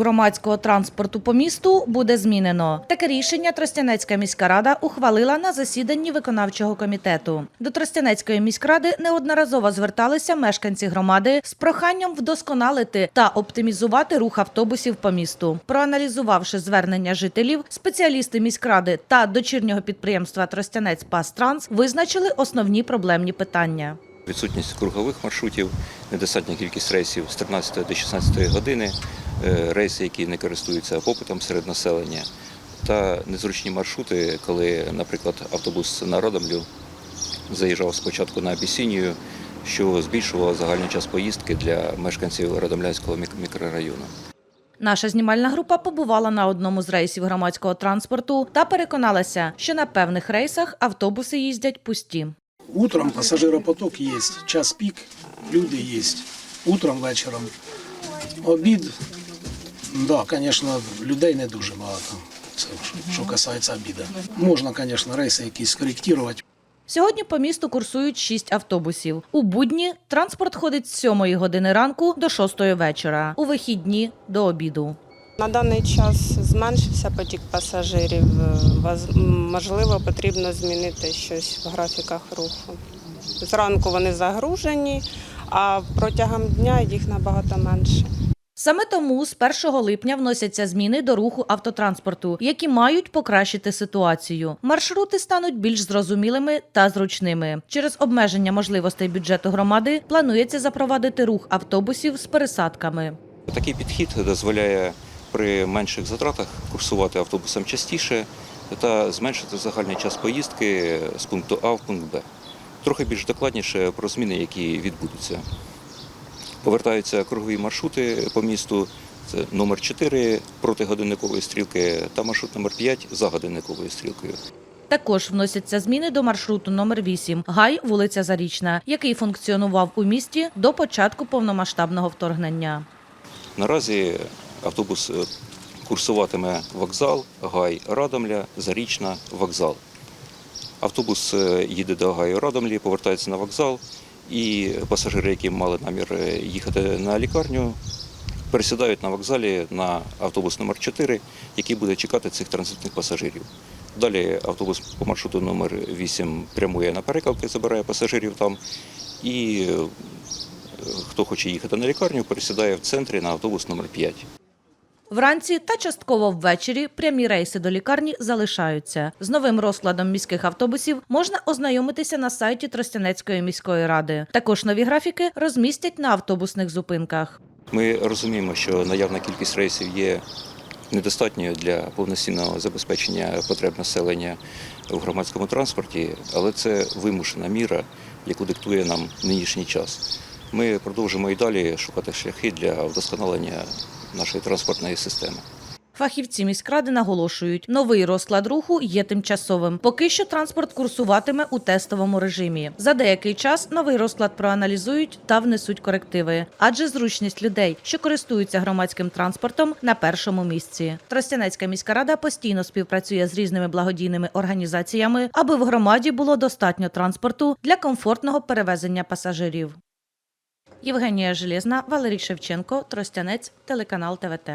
громадського транспорту по місту буде змінено. Таке рішення Тростянецька міська рада ухвалила на засіданні виконавчого комітету. До Тростянецької міськради неодноразово зверталися мешканці громади з проханням вдосконалити та оптимізувати рух автобусів по місту. Проаналізувавши звернення жителів, спеціалісти міськради та дочірнього підприємства Тростянець Пастранс визначили основні проблемні питання. Відсутність кругових маршрутів, недостатня кількість рейсів з 13 до 16 години, рейси, які не користуються попитом серед населення, та незручні маршрути, коли, наприклад, автобус на Радомлю заїжджав спочатку на Абісінію, що збільшувало загальний час поїздки для мешканців Радомлянського мікрорайону. Наша знімальна група побувала на одному з рейсів громадського транспорту та переконалася, що на певних рейсах автобуси їздять пусті. Утром пассажиропоток есть, час пик, люди есть. Утром, вечором. Обід, да, звісно, людей не дуже багато. Це що- що касається обіду. Можна, звісно, рейси якісь скоректувати. Сьогодні по місту курсують шість автобусів. У будні транспорт ходить з 7 години ранку до 6 вечора, у вихідні до обіду. На даний час зменшився потік пасажирів. Можливо, потрібно змінити щось в графіках руху. Зранку вони загружені, а протягом дня їх набагато менше. Саме тому з 1 липня вносяться зміни до руху автотранспорту, які мають покращити ситуацію. Маршрути стануть більш зрозумілими та зручними. Через обмеження можливостей бюджету громади планується запровадити рух автобусів з пересадками. Такий підхід дозволяє при менших затратах курсувати автобусом частіше та зменшити загальний час поїздки з пункту А в пункт Б. Трохи більш докладніше про зміни, які відбудуться. Повертаються кругові маршрути по місту. Це номер 4 проти годинникової стрілки та маршрут номер 5 за годинниковою стрілкою. Також вносяться зміни до маршруту номер 8 Гай, вулиця Зарічна, який функціонував у місті до початку повномасштабного вторгнення. Наразі автобус е, курсуватиме вокзал, Гай, Радомля, Зарічна, вокзал. Автобус е, їде до Гаю Радомлі, повертається на вокзал, і пасажири, які мали намір е, їхати на лікарню, пересідають на вокзалі на автобус номер 4 який буде чекати цих транзитних пасажирів. Далі автобус по маршруту номер 8 прямує на перекалки, забирає пасажирів там. І е, хто хоче їхати на лікарню, пересідає в центрі на автобус номер 5 Вранці та частково ввечері прямі рейси до лікарні залишаються. З новим розкладом міських автобусів можна ознайомитися на сайті Тростянецької міської ради. Також нові графіки розмістять на автобусних зупинках. Ми розуміємо, що наявна кількість рейсів є недостатньою для повноцінного забезпечення потреб населення в громадському транспорті, але це вимушена міра, яку диктує нам нинішній час. Ми продовжимо і далі шукати шляхи для вдосконалення нашої транспортної системи. Фахівці міськради наголошують, новий розклад руху є тимчасовим. Поки що транспорт курсуватиме у тестовому режимі. За деякий час новий розклад проаналізують та внесуть корективи, адже зручність людей, що користуються громадським транспортом, на першому місці. Тростянецька міська рада постійно співпрацює з різними благодійними організаціями, аби в громаді було достатньо транспорту для комфортного перевезення пасажирів. Євгенія Железна, Валерій Шевченко, Тростянець, телеканал ТВТ.